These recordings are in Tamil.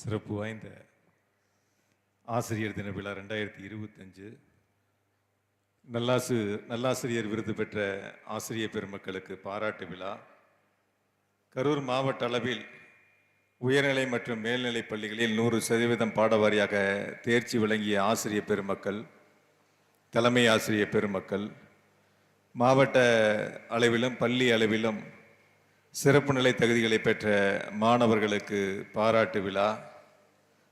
சிறப்பு வாய்ந்த ஆசிரியர் தின விழா ரெண்டாயிரத்தி இருபத்தஞ்சு. நல்லாசு நல்லாசிரியர் விருது பெற்ற ஆசிரியர் பெருமக்களுக்கு பாராட்டு விழா. கரூர் மாவட்ட அளவில் உயர்நிலை மற்றும் மேல்நிலை பள்ளிகளில் நூறு சதவீதம் பாடவாரியாக தேர்ச்சி வழங்கிய ஆசிரியர் பெருமக்கள் தலைமை ஆசிரியர் பெருமக்கள் மாவட்ட அளவிலும் பள்ளி அளவிலும் சிறப்பு நிலை தகுதிகளை பெற்ற மாணவர்களுக்கு பாராட்டு விழா.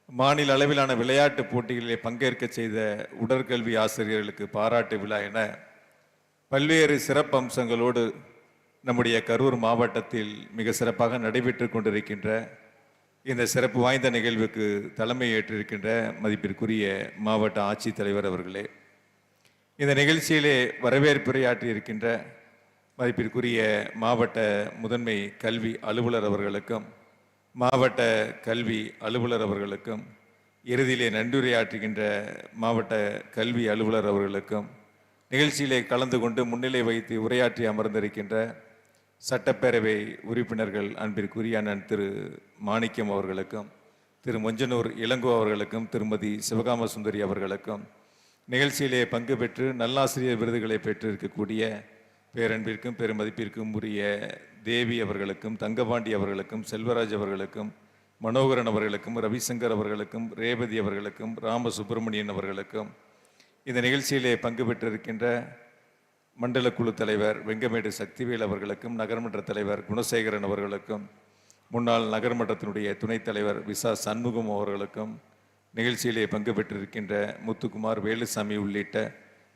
மாநில அளவிலான விளையாட்டுப் போட்டிகளிலே பங்கேற்க செய்த உடற்கல்வி ஆசிரியர்களுக்கு பாராட்டு விழா என பல்வேறு சிறப்பு அம்சங்களோடு நம்முடைய கரூர் மாவட்டத்தில் மிக சிறப்பாக நடைபெற்று கொண்டிருக்கின்ற இந்த சிறப்பு வாய்ந்த நிகழ்வுக்கு தலைமை ஏற்றிருக்கின்ற மதிப்பிற்குரிய மாவட்ட ஆட்சித்தலைவர் அவர்களே. இந்த நிகழ்ச்சியிலே வரவேற்புரையாற்றி இருக்கின்ற மதிப்பிற்குரிய மாவட்ட முதன்மை கல்வி அலுவலர் அவர்களுக்கும் மாவட்ட கல்வி அலுவலர் அவர்களுக்கும் இறுதியிலே நன்றியுரையாற்றுகின்ற மாவட்ட கல்வி அலுவலர் அவர்களுக்கும் நிகழ்ச்சியிலே கலந்து கொண்டு முன்னிலை வைத்து உரையாற்றி அமர்ந்திருக்கின்ற சட்டப்பேரவை உறுப்பினர்கள் அன்பிற்குரிய அண்ணன் திரு மாணிக்கம் அவர்களுக்கும் திரு மொஞ்சனூர் இளங்கோ அவர்களுக்கும் திருமதி சிவகாம சுந்தரி அவர்களுக்கும் நிகழ்ச்சியிலே பங்கு பெற்று நல்லாசிரியர் விருதுகளை பெற்றிருக்கக்கூடிய பேரன்பிற்கும் பெருமதிப்பிற்கும் உரிய தேவி அவர்களுக்கும் தங்கபாண்டி அவர்களுக்கும் செல்வராஜ் அவர்களுக்கும் மனோகரன் அவர்களுக்கும் ரவிசங்கர் அவர்களுக்கும் ரேவதி அவர்களுக்கும் ராம சுப்பிரமணியன் அவர்களுக்கும் இந்த நிகழ்ச்சியிலே பங்கு பெற்றிருக்கின்ற மண்டல குழு தலைவர் வெங்கமேடு சக்திவேல் அவர்களுக்கும் நகர்மன்ற தலைவர் குணசேகரன் அவர்களுக்கும் முன்னாள் நகர்மன்றத்தினுடைய துணைத் தலைவர் விசா சண்முகம் அவர்களுக்கும் நிகழ்ச்சியிலே பங்கு பெற்றிருக்கின்ற முத்துக்குமார் வேலுசாமி உள்ளிட்ட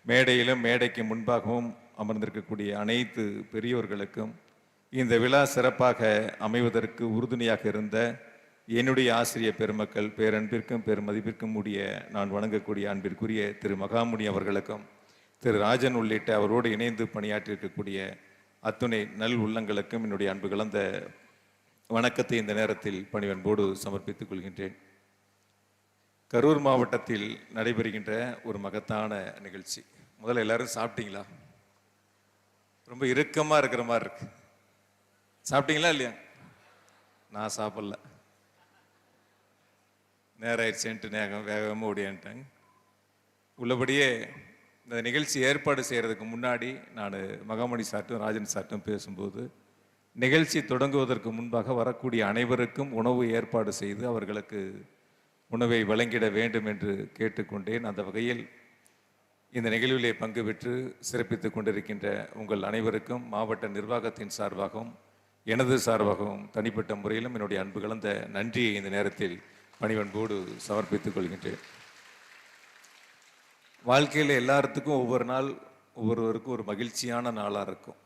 மேடையிலும் மேடைக்கு முன்பாகவும் அமர்ந்திருக்கக்கூடிய அனைத்து பெரியோர்களுக்கும் இந்த விழா சிறப்பாக அமைவதற்கு உறுதுணையாக இருந்த என்னுடைய ஆசிரியர் பெருமக்கள் பேரன்பிற்கும் பெருமதிப்பிற்கும் உடைய நான் வணங்கக்கூடிய அன்பிற்குரிய திரு மகாமுனி அவர்களுக்கும் திரு ராஜன் உள்ளிட்ட அவரோடு இணைந்து பணியாற்றியிருக்கக்கூடிய அத்துணை நல் உள்ளங்களுக்கும் என்னுடைய அன்பு கலந்த வணக்கத்தை இந்த நேரத்தில் பணிவன்போடு சமர்ப்பித்துக் கொள்கின்றேன். கரூர் மாவட்டத்தில் நடைபெறுகின்ற ஒரு மகத்தான நிகழ்ச்சி. முதல்ல எல்லாரும் சாப்பிட்டீங்களா? ரொம்ப இறுக்கமாக இருக்கிற மாதிரி இருக்கு. சாப்பிட்டீங்களா இல்லையா? நான் சாப்பிடல. நேரம் ஆயிடுச்சுன்ட்டு நேகம் வேகமாக ஓடியான்ட்டாங்க உள்ளபடியே இந்த நிகழ்ச்சி ஏற்பாடு செய்கிறதுக்கு முன்னாடி நான் மகாமணி சார்ட்டும் ராஜன் சார்ட்டும் பேசும்போது நிகழ்ச்சி தொடங்குவதற்கு முன்பாக வரக்கூடிய அனைவருக்கும் உணவு ஏற்பாடு செய்து அவர்களுக்கு உணவை வழங்கிட வேண்டும் என்று கேட்டுக்கொண்டேன். அந்த வகையில் இந்த நிகழ்விலே பங்கு பெற்று சிறப்பித்துக் கொண்டிருக்கின்ற உங்கள் அனைவருக்கும் மாவட்ட நிர்வாகத்தின் சார்பாகவும் எனது சார்பாகவும் தனிப்பட்ட முறையிலும் என்னுடைய அன்பு கலந்த நன்றியை இந்த நேரத்தில் பணிவன்போடு சமர்ப்பித்துக் கொள்கின்றேன். வாழ்க்கையில் எல்லாத்துக்கும் ஒவ்வொரு நாள் ஒவ்வொருவருக்கும் ஒரு மகிழ்ச்சியான நாளாக இருக்கும்.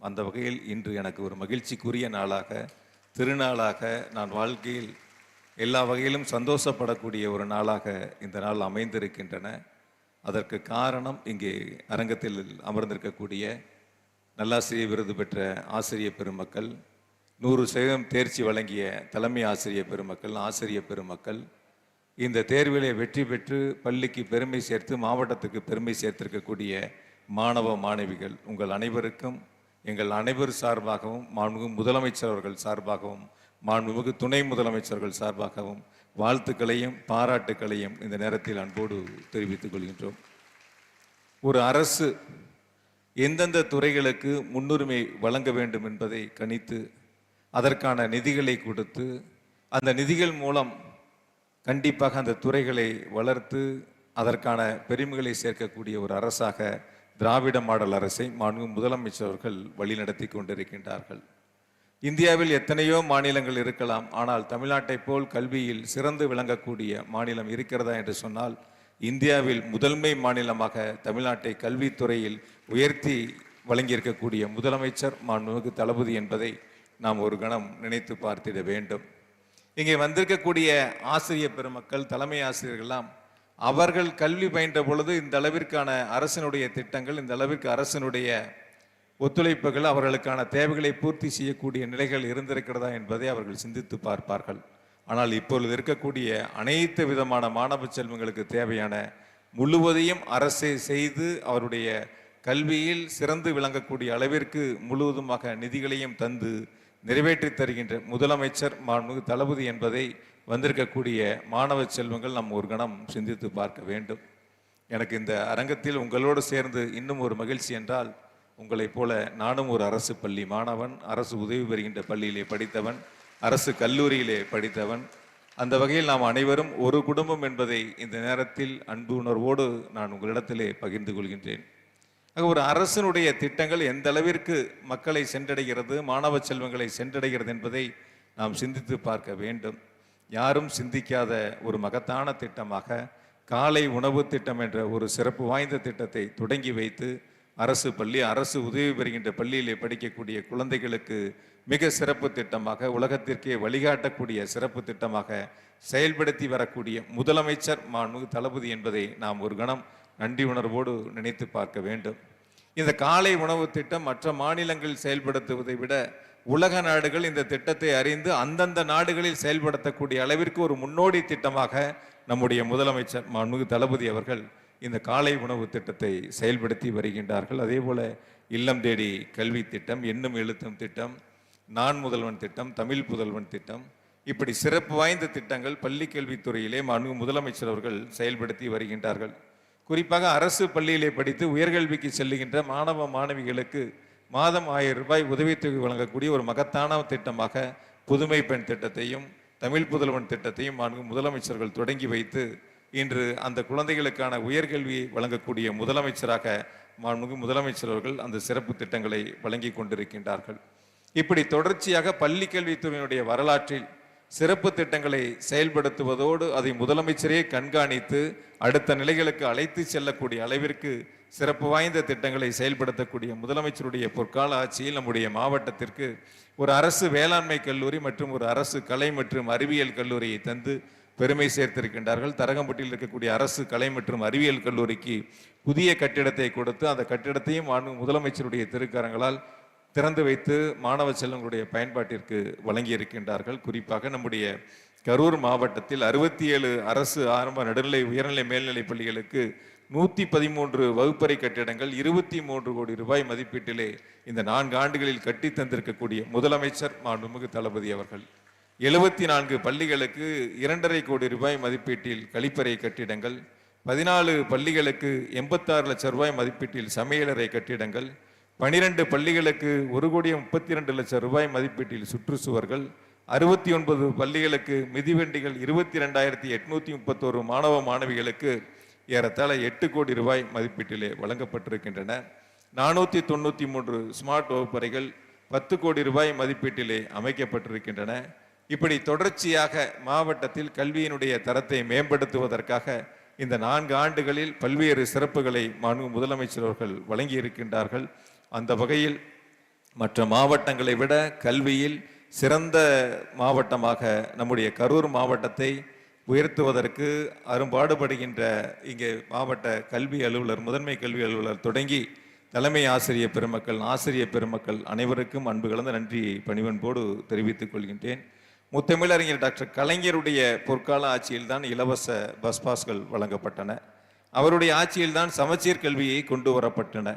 அந்த வகையில் இன்று எனக்கு ஒரு மகிழ்ச்சிக்குரிய நாளாக திருநாளாக நான் வாழ்க்கையில் எல்லா வகையிலும் சந்தோஷப்படக்கூடிய ஒரு நாளாக இந்த நாள் அமைந்திருக்கின்றன. அதற்கு காரணம் இங்கே அரங்கத்தில் அமர்ந்திருக்கக்கூடிய நல்லாசிரியர் விருது பெற்ற ஆசிரியர் பெருமக்கள் நூறு சதவீதம் தேர்ச்சி வழங்கிய தலைமை ஆசிரியர் பெருமக்கள் ஆசிரியர் பெருமக்கள் இந்த தேர்விலே வெற்றி பெற்று பள்ளிக்கு பெருமை சேர்த்து மாவட்டத்துக்கு பெருமை சேர்த்திருக்கக்கூடிய மாணவ மாணவிகள் உங்கள் அனைவருக்கும் எங்கள் அனைவர் சார்பாகவும் மாண்புமிகு முதலமைச்சர் அவர்கள் சார்பாகவும் மாண்புமிகு துணை முதலமைச்சர்கள் சார்பாகவும் வாழ்த்துக்களையும் பாராட்டுக்களையும் இந்த நேரத்தில் அன்போடு தெரிவித்துக் கொள்கின்றோம். ஒரு அரசு எந்தெந்த துறைகளுக்கு முன்னுரிமை வழங்க வேண்டும் என்பதை கணித்து அதற்கான நிதிகளை கொடுத்து அந்த நிதிகள் மூலம் கண்டிப்பாக அந்த துறைகளை வளர்த்து அதற்கான பெருமைகளை சேர்க்கக்கூடிய ஒரு அரசாக திராவிட மாடல் அரசை மாண்பு முதலமைச்சர் அவர்கள் வழிநடத்தி கொண்டிருக்கின்றார்கள். இந்தியாவில் எத்தனையோ மாநிலங்கள் இருக்கலாம் ஆனால் தமிழ்நாட்டை போல் கல்வியில் சிறந்து விளங்கக்கூடிய மாநிலம் இருக்கிறதா என்று சொன்னால் இந்தியாவில் முதன்மை மாநிலமாக தமிழ்நாட்டை கல்வித்துறையில் உயர்த்தி வழங்கியிருக்கக்கூடிய முதலமைச்சர் மாண்புமிகு தளபதி என்பதை நாம் ஒரு கணம் நினைத்து பார்த்திட வேண்டும். இங்கே வந்திருக்கக்கூடிய ஆசிரியர் பெருமக்கள் தலைமை ஆசிரியர்கள்லாம் அவர்கள் கல்வி பயின்ற பொழுது இந்த அளவிற்கான அரசினுடைய திட்டங்கள் இந்த அளவிற்கு அரசினுடைய ஒத்துழைப்புகள் அவர்களுக்கான தேவைகளை பூர்த்தி செய்யக்கூடிய நிலைகள் இருந்திருக்கிறதா என்பதை அவர்கள் சிந்தித்து பார்ப்பார்கள். ஆனால் இப்பொழுது இருக்கக்கூடிய அனைத்து விதமான மாணவ செல்வங்களுக்கு தேவையான முழுவதையும் அரசே செய்து அவருடைய கல்வியில் சிறந்து விளங்கக்கூடிய அளவிற்கு முழுவதுமாக நிதிகளையும் தந்து நிறைவேற்றித் தருகின்ற முதலமைச்சர் மாண்புமிகு தளபதி என்பதை வந்திருக்கக்கூடிய மாணவ செல்வங்கள் நாம் ஒரு கணம் சிந்தித்து பார்க்க வேண்டும். எனக்கு இந்த அரங்கத்தில் உங்களோடு சேர்ந்து இன்னும் ஒரு மகிழ்ச்சி என்றால் உங்களைப் போல நானும் ஒரு அரசு பள்ளி மாணவன் அரசு உதவி பெறுகின்ற பள்ளியிலே படித்தவன் அரசு கல்லூரியிலே படித்தவன். அந்த வகையில் நாம் அனைவரும் ஒரு குடும்பம் என்பதை இந்த நேரத்தில் அன்பு உணர்வோடு நான் உங்களிடத்திலே பகிர்ந்து கொள்கின்றேன். ஆக ஒரு அரசனுடைய திட்டங்கள் எந்த அளவிற்கு மக்களை சென்றடைகிறது மாணவ செல்வங்களை சென்றடைகிறது என்பதை நாம் சிந்தித்து பார்க்க வேண்டும். யாரும் சிந்திக்காத ஒரு மகத்தான திட்டமாக காலை உணவு திட்டம் என்ற ஒரு சிறப்பு வாய்ந்த திட்டத்தை தொடங்கி வைத்து அரசு பள்ளி அரசு உதவி பெறுகின்ற பள்ளியிலே படிக்கக்கூடிய குழந்தைகளுக்கு மிக சிறப்பு திட்டமாக உலகத்திற்கே வழிகாட்டக்கூடிய சிறப்பு திட்டமாக செயல்படுத்தி வரக்கூடிய முதலமைச்சர் மாண்பு தளபதி என்பதை நாம் ஒரு கணம் நன்றி உணர்வோடு நினைத்து பார்க்க வேண்டும். இந்த காலை உணவு திட்டம் மற்ற மாநிலங்களில் செயல்படுத்துவதை விட உலக நாடுகள் இந்த திட்டத்தை அறிந்து அந்தந்த நாடுகளில் செயல்படுத்தக்கூடிய அளவிற்கு ஒரு முன்னோடி திட்டமாக நம்முடைய முதலமைச்சர் மாண்புமிகு தளபதி அவர்கள் இந்த காலை உணவு திட்டத்தை செயல்படுத்தி வருகின்றார்கள். அதே போல இல்லம் தேடி கல்வி திட்டம் எண்ணும் எழுத்தும் திட்டம் நான் முதல்வன் திட்டம் தமிழ் புதல்வன் திட்டம் இப்படி சிறப்பு வாய்ந்த திட்டங்கள் பள்ளி கல்வித்துறையிலே மாண்பு முதலமைச்சர் அவர்கள் செயல்படுத்தி வருகின்றார்கள். குறிப்பாக அரசு பள்ளியிலே படித்து உயர்கல்விக்கு செல்லுகின்ற மாணவ மாணவிகளுக்கு மாதம் ஆயிரம் ரூபாய் உதவித்தொகை வழங்கக்கூடிய ஒரு மகத்தான திட்டமாக புதுமை பெண் திட்டத்தையும் தமிழ் புதல்வன் திட்டத்தையும் மாண்பு முதலமைச்சர்கள் தொடங்கி வைத்து இன்று அந்த குழந்தைகளுக்கான உயர்கல்வியை வழங்கக்கூடிய முதலமைச்சராக மாண்புமிகு முதலமைச்சர் அவர்கள் அந்த சிறப்பு திட்டங்களை வழங்கி கொண்டிருக்கின்றார்கள். இப்படி தொடர்ச்சியாக பள்ளி கல்வித்துறையினுடைய வரலாற்றில் சிறப்பு திட்டங்களை செயல்படுத்துவதோடு அதை முதலமைச்சரே கண்காணித்து அடுத்த நிலைகளுக்கு அழைத்து செல்லக்கூடிய அளவிற்கு சிறப்பு வாய்ந்த திட்டங்களை செயல்படுத்தக்கூடிய முதலமைச்சருடைய பொற்கால ஆட்சியில் நம்முடைய மாவட்டத்திற்கு ஒரு அரசு வேளாண்மை கல்லூரி மற்றும் ஒரு அரசு கலை மற்றும் அறிவியல் கல்லூரியை தந்து பெருமை சேர்த்திருக்கின்றார்கள். தரகம்பட்டியில் இருக்கக்கூடிய அரசு கலை மற்றும் அறிவியல் கல்லூரிக்கு புதிய கட்டிடத்தை கொடுத்து அந்த கட்டிடத்தையும் முதலமைச்சருடைய திருக்கரங்களால் திறந்து வைத்து மாணவ செல்வங்களுடைய பயன்பாட்டிற்கு வழங்கி இருக்கின்றார்கள் குறிப்பாக நம்முடைய கரூர் மாவட்டத்தில் அறுபத்தி ஏழு அரசு ஆரம்ப நடுநிலை உயர்நிலை மேல்நிலை பள்ளிகளுக்கு நூற்றி பதிமூன்று வகுப்பறை கட்டிடங்கள் இருபத்தி மூன்று கோடி ரூபாய் மதிப்பீட்டிலே இந்த நான்கு ஆண்டுகளில் கட்டி தந்திருக்கக்கூடிய முதலமைச்சர் மாண்புமிகு தளபதி அவர்கள். எழுபத்தி நான்கு பள்ளிகளுக்கு இரண்டரை கோடி ரூபாய் மதிப்பீட்டில் கழிப்பறை கட்டிடங்கள் பதினாலு பள்ளிகளுக்கு எண்பத்தாறு லட்சம் ரூபாய் மதிப்பீட்டில் சமையலறை கட்டிடங்கள் பனிரெண்டு பள்ளிகளுக்கு ஒரு கோடியே முப்பத்தி ரெண்டு லட்சம் ரூபாய் மதிப்பீட்டில் சுற்றுச்சுவர்கள் அறுபத்தி ஒன்பது பள்ளிகளுக்கு மிதிவண்டிகள் இருபத்தி ரெண்டாயிரத்தி எட்நூற்றி முப்பத்தோரு மாணவ மாணவிகளுக்கு ஏறத்தாழ எட்டு கோடி ரூபாய் மதிப்பீட்டிலே வழங்கப்பட்டிருக்கின்றன. நானூற்றி தொண்ணூற்றி மூன்று ஸ்மார்ட் வகுப்பறைகள் பத்து கோடி ரூபாய் மதிப்பீட்டிலே அமைக்கப்பட்டிருக்கின்றன. இப்படி தொடர்ச்சியாக மாவட்டத்தில் கல்வியினுடைய தரத்தை மேம்படுத்துவதற்காக இந்த நான்கு ஆண்டுகளில் பல்வேறு சிறப்புகளை மாண்பு முதலமைச்சர் அவர்கள் வழங்கி இருக்கின்றார்கள் அந்த வகையில் மற்ற மாவட்டங்களை விட கல்வியில் சிறந்த மாவட்டமாக நம்முடைய கரூர் மாவட்டத்தை உயர்த்துவதற்கு அரும்பாடுபடுகின்ற இங்கே மாவட்ட கல்வி அலுவலர் முதன்மை கல்வி அலுவலர் தொடங்கி தலைமை ஆசிரியர் பெருமக்கள் ஆசிரியர் பெருமக்கள் அனைவருக்கும் அன்பு கலந்த நன்றி பணிவன்போடு தெரிவித்துக் கொள்கின்றேன். முத்தமிழறிஞர் டாக்டர் கலைஞருடைய பொற்கால ஆட்சியில்தான் இலவச பஸ் பாஸ்கள் வழங்கப்பட்டன. அவருடைய ஆட்சியில் தான் சமச்சீர் கல்வியை கொண்டு வரப்பட்டன.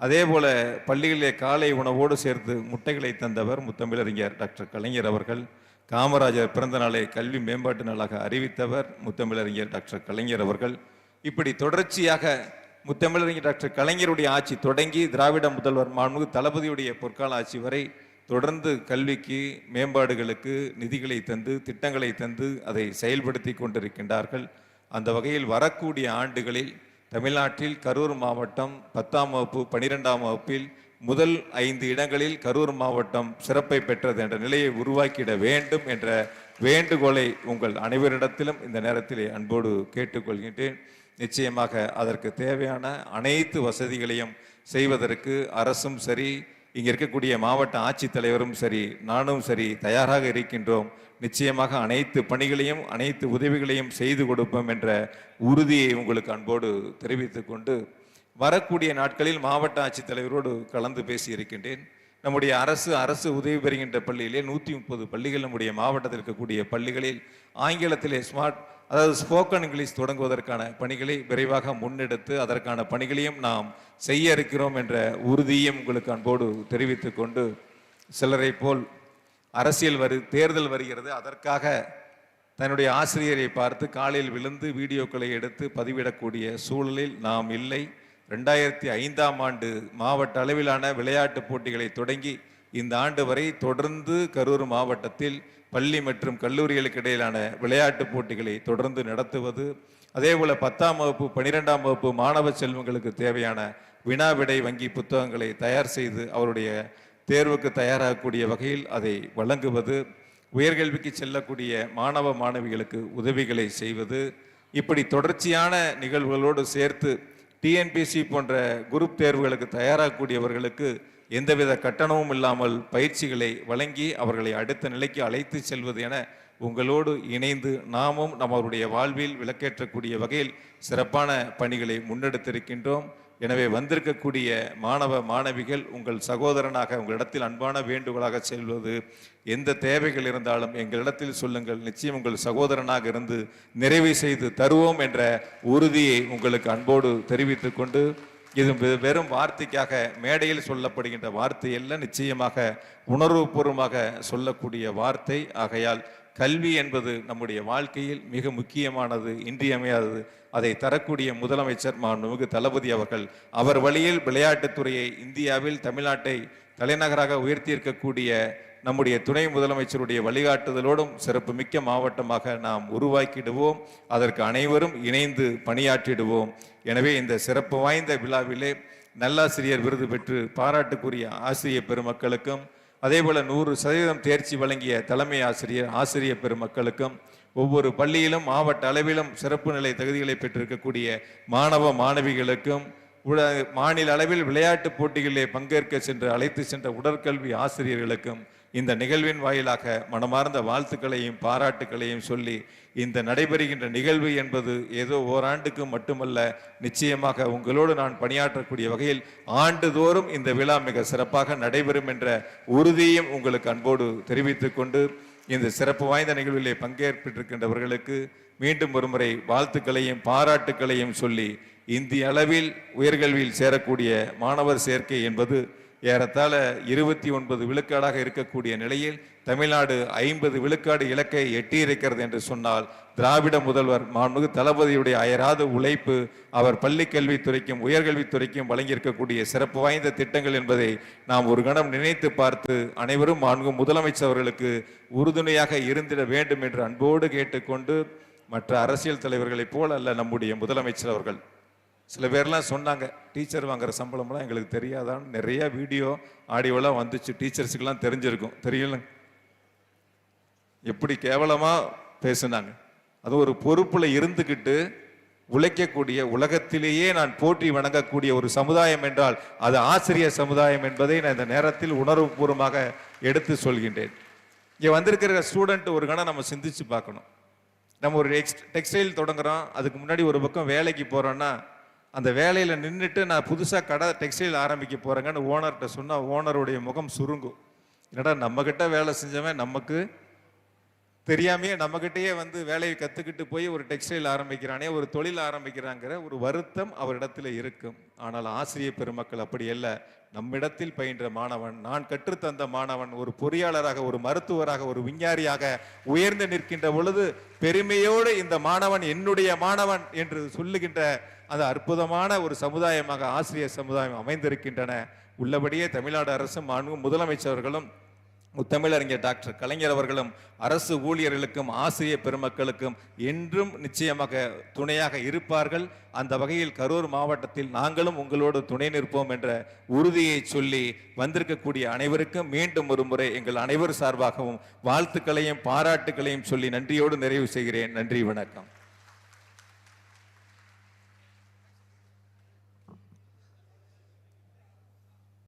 அதே போல பள்ளிகளிலே காலை உணவோடு சேர்த்து முட்டைகளை தந்தவர் முத்தமிழறிஞர் டாக்டர் கலைஞர் அவர்கள். காமராஜர் பிறந்த நாளை கல்வி மேம்பாட்டு நாளாக அறிவித்தவர் முத்தமிழறிஞர் டாக்டர் கலைஞர் அவர்கள். இப்படி தொடர்ச்சியாக முத்தமிழறிஞர் டாக்டர் கலைஞருடைய ஆட்சி தொடங்கி திராவிட முதல்வர் மாண்புமிகு தளபதியுடைய பொற்கால ஆட்சி வரை தொடர்ந்து கல்விக்கு மேம்பாடுகளுக்கு நிதிகளை தந்து திட்டங்களை தந்து அதை செயல்படுத்தி கொண்டிருக்கின்றார்கள். அந்த வகையில் வரக்கூடிய ஆண்டுகளில் தமிழ்நாட்டில் கரூர் மாவட்டம் பத்தாம் வகுப்பு பனிரெண்டாம் வகுப்பில் முதல் ஐந்து இடங்களில் கரூர் மாவட்டம் சிறப்பை பெற்றது என்ற நிலையை உருவாக்கிட வேண்டும் என்ற வேண்டுகோளை உங்கள் அனைவரிடத்திலும் இந்த நேரத்திலே அன்போடு கேட்டுக்கொள்கின்றேன். நிச்சயமாக அதற்கு தேவையான அனைத்து வசதிகளையும் செய்வதற்கு அரசும் சரி இங்கே இருக்கக்கூடிய மாவட்ட ஆட்சித்தலைவரும் சரி நானும் சரி தயாராக இருக்கின்றோம். நிச்சயமாக அனைத்து பணிகளையும் அனைத்து உதவிகளையும் செய்து கொடுப்போம் என்ற உறுதியை உங்களுக்கு அன்போடு தெரிவித்து கொண்டு வரக்கூடிய நாட்களில் மாவட்ட ஆட்சித்தலைவரோடு கலந்து பேசி இருக்கின்றேன். நம்முடைய அரசு அரசு உதவி பெறுகின்ற பள்ளியிலே நூற்றி முப்பது பள்ளிகள் நம்முடைய மாவட்டத்தில் இருக்கக்கூடிய பள்ளிகளில் ஆங்கிலத்திலே ஸ்மார்ட் அதாவது ஸ்போக்கன் இங்கிலீஷ் தொடங்குவதற்கான பணிகளை விரைவாக முன்னெடுத்து அதற்கான பணிகளையும் நாம் செய்ய இருக்கிறோம் என்ற உறுதியும் உங்களுக்கு அன்போடு தெரிவித்து கொண்டு சிலரை போல் அரசியல் வரு தேர்தல் வருகிறது. அதற்காக தன்னுடைய ஆசிரியரை பார்த்து காலில் விழுந்து வீடியோக்களை எடுத்து பதிவிடக்கூடிய சூழலில் நாம் இல்லை. ரெண்டாயிரத்தி ஐந்தாம் ஆண்டு மாவட்ட அளவிலான விளையாட்டுப் போட்டிகளை தொடங்கி இந்த ஆண்டு வரை தொடர்ந்து கரூர் மாவட்டத்தில் பள்ளி மற்றும் கல்லூரிகளுக்கு இடையிலான விளையாட்டுப் போட்டிகளை தொடர்ந்து நடத்துவது அதேபோல பத்தாம் வகுப்பு பனிரெண்டாம் வகுப்பு மாணவ செல்வங்களுக்கு தேவையான வினா விடை வங்கி புத்தகங்களை தயார் செய்து அவருடைய தேர்வுக்கு தயாராகக்கூடிய வகையில் அதை வழங்குவது உயர்கல்விக்கு செல்லக்கூடிய மாணவ மாணவிகளுக்கு உதவிகளை செய்வது இப்படி தொடர்ச்சியான நிகழ்வுகளோடு சேர்த்து டிஎன்பிசி போன்ற குரூப் தேர்வுகளுக்கு தயாராகக்கூடியவர்களுக்கு எந்தவித கட்டணமும் இல்லாமல் பயிற்சிகளை வழங்கி அவர்களை அடுத்த நிலைக்கு அழைத்து செல்வது என உங்களோடு இணைந்து நாமும் நம்மளுடைய வாழ்வில் விளக்கேற்றக்கூடிய வகையில் சிறப்பான பணிகளை முன்னெடுத்திருக்கின்றோம். எனவே வந்திருக்கக்கூடிய மாணவ மாணவிகள் உங்கள் சகோதரனாக உங்களிடத்தில் அன்பான வேண்டுகோளாக செல்வது எந்த தேவைகள் இருந்தாலும் எங்களிடத்தில் சொல்லுங்கள். நிச்சயம் உங்கள் சகோதரனாக இருந்து நிறைவு செய்து தருவோம் என்ற உறுதியை உங்களுக்கு அன்போடு தெரிவித்துக்கொண்டு இது வெ- வெறும் வார்த்தைக்காக மேடையில் சொல்லப்படுகின்ற வார்த்தை அல்ல நிச்சயமாக உணர்வுபூர்வமாக சொல்லக்கூடிய வார்த்தை. ஆகையால் கல்வி என்பது நம்முடைய வாழ்க்கையில் மிக முக்கியமானது இன்றியமையாதது. அதை தரக்கூடிய முதலமைச்சர் மாண்புமிகு தளபதி அவர்கள் அவர் வழியில் விளையாட்டுத்துறையை இந்தியாவில் தமிழ்நாட்டை தலைநகராக உயர்த்தியிருக்கக்கூடிய நம்முடைய துணை முதலமைச்சருடைய வழிகாட்டுதலோடும் சிறப்புமிக்க மாவட்டமாக நாம் உருவாக்கிடுவோம். அதற்கு அனைவரும் இணைந்து பணியாற்றிடுவோம். எனவே இந்த சிறப்பு வாய்ந்த விழாவிலே நல்லாசிரியர் விருது பெற்று பாராட்டுக்குரிய ஆசிரியர் பெருமக்களுக்கும் அதேபோல நூறு சதவீதம் தேர்ச்சி வழங்கிய தலைமை ஆசிரியர் ஆசிரியர் பெருமக்களுக்கும் ஒவ்வொரு பள்ளியிலும் மாவட்ட அளவிலும் சிறப்பு நிலை தகுதிகளை பெற்றிருக்கக்கூடிய மாணவ மாணவிகளுக்கும் உட- மாநில அளவில் விளையாட்டுப் போட்டிகளிலே பங்கேற்க சென்று அழைத்து சென்ற உடற்கல்வி ஆசிரியர்களுக்கும் இந்த நிகழ்வின் வாயிலாக மனமார்ந்த வாழ்த்துக்களையும் பாராட்டுக்களையும் சொல்லி இந்த நடைபெறுகின்ற நிகழ்வு என்பது ஏதோ ஓராண்டுக்கு மட்டுமல்ல நிச்சயமாக உங்களோடு நான் பணியாற்றக்கூடிய வகையில் ஆண்டுதோறும் இந்த விழா மிக சிறப்பாக நடைபெறும் என்ற உறுதியும் உங்களுக்கு அன்போடு தெரிவித்துக் கொண்டு இந்த சிறப்பு வாய்ந்த நிகழ்விலே பங்கேற்பிட்டிருக்கின்றவர்களுக்கு மீண்டும் ஒருமுறை வாழ்த்துக்களையும் பாராட்டுக்களையும் சொல்லி இந்திய அளவில் உயர்கல்வியில் சேரக்கூடிய மாணவர் சேர்க்கை என்பது ஏறத்தாழ இருபத்தி ஒன்பது விழுக்காடாக இருக்கக்கூடிய நிலையில் தமிழ்நாடு ஐம்பது விழுக்காடு இலக்கை எட்டியிருக்கிறது என்று சொன்னால் திராவிட முதல்வர் மாண்புமிகு தளபதியுடைய அயராத உழைப்பு அவர் பள்ளிக் கல்வித்துறைக்கும் உயர்கல்வித்துறைக்கும் வழங்கியிருக்கக்கூடிய சிறப்பு வாய்ந்த திட்டங்கள் என்பதை நாம் ஒரு கணம் நினைத்து பார்த்து அனைவரும் மாண்பு முதலமைச்சர் அவர்களுக்கு உறுதுணையாக இருந்திட வேண்டும் என்று அன்போடு கேட்டுக்கொண்டு மற்ற அரசியல் தலைவர்களைப் போல் அல்ல நம்முடைய முதலமைச்சர் அவர்கள். சில பேர்லாம் சொன்னாங்க டீச்சர் வாங்குற சம்பளம்லாம் எங்களுக்கு தெரியாதான்னு. நிறைய வீடியோ ஆடியோலாம் வந்துச்சு. டீச்சர்ஸுக்கெல்லாம் தெரிஞ்சிருக்கும். தெரியல எப்படி கேவலமாக பேசுனாங்க. அது ஒரு பொறுப்பில் இருந்துக்கிட்டு உழைக்கக்கூடிய உலகத்திலேயே நான் போற்றி வணங்கக்கூடிய ஒரு சமுதாயம் என்றால் அது ஆசிரியர் சமுதாயம் என்பதை நான் இந்த நேரத்தில் உணர்வுபூர்வமாக எடுத்து சொல்கின்றேன். இங்கே வந்திருக்கிற ஸ்டூடெண்ட் ஒரு கணம் நம்ம சிந்திச்சு பார்க்கணும். நம்ம ஒரு எக்ஸ் டெக்ஸ்டைல் தொடங்குறோம் அதுக்கு முன்னாடி ஒரு பக்கம் வேலைக்கு போகிறோன்னா அந்த வேலையில் நின்றுட்டு நான் புதுசாக கடை டெக்ஸ்டைல் ஆரம்பிக்க போகிறேங்கன்னு ஓனர்கிட்ட சொன்னால் ஓனருடைய முகம் சுருங்கும். என்னடா நம்மக்கிட்ட வேலை செஞ்சவன் நமக்கு தெரியாமையே நம்மகிட்டயே வந்து வேலையை கத்துக்கிட்டு போய் ஒரு டெக்ஸ்டைல் ஆரம்பிக்கிறானே ஒரு தொழில் ஆரம்பிக்கிறாங்கிற ஒரு வருத்தம் அவரிடத்துல இருக்கும். ஆனால் ஆசிரியர் பெருமக்கள் அப்படி அல்ல. நம்மிடத்தில் பயின்ற மாணவன் நான் கற்றுத்தந்த மாணவன் ஒரு பொறியாளராக ஒரு மருத்துவராக ஒரு விஞ்ஞானியாக உயர்ந்து நிற்கின்ற பொழுது பெருமையோடு இந்த மாணவன் என்னுடைய மாணவன் என்று சொல்லுகின்ற அந்த அற்புதமான ஒரு சமுதாயமாக ஆசிரியர் சமுதாயம் அமைந்திருக்கின்றன. உள்ளபடியே தமிழ்நாடு அரசும் மாண்பு முதலமைச்சர்களும் முத்தமிழறிஞர் டாக்டர் கலைஞர் அவர்களும் அரசு ஊழியர்களுக்கும் ஆசிரியர் பெருமக்களுக்கும் என்றும் நிச்சயமாக துணையாக இருப்பார்கள். அந்த வகையில் கரூர் மாவட்டத்தில் நாங்களும் உங்களோடு துணை நிற்போம் என்ற உறுதியை சொல்லி வந்திருக்கக்கூடிய அனைவருக்கும் மீண்டும் ஒரு முறை எங்கள் அனைவர் சார்பாகவும் வாழ்த்துக்களையும் பாராட்டுக்களையும் சொல்லி நன்றியோடு நிறைவு செய்கிறேன். நன்றி வணக்கம்.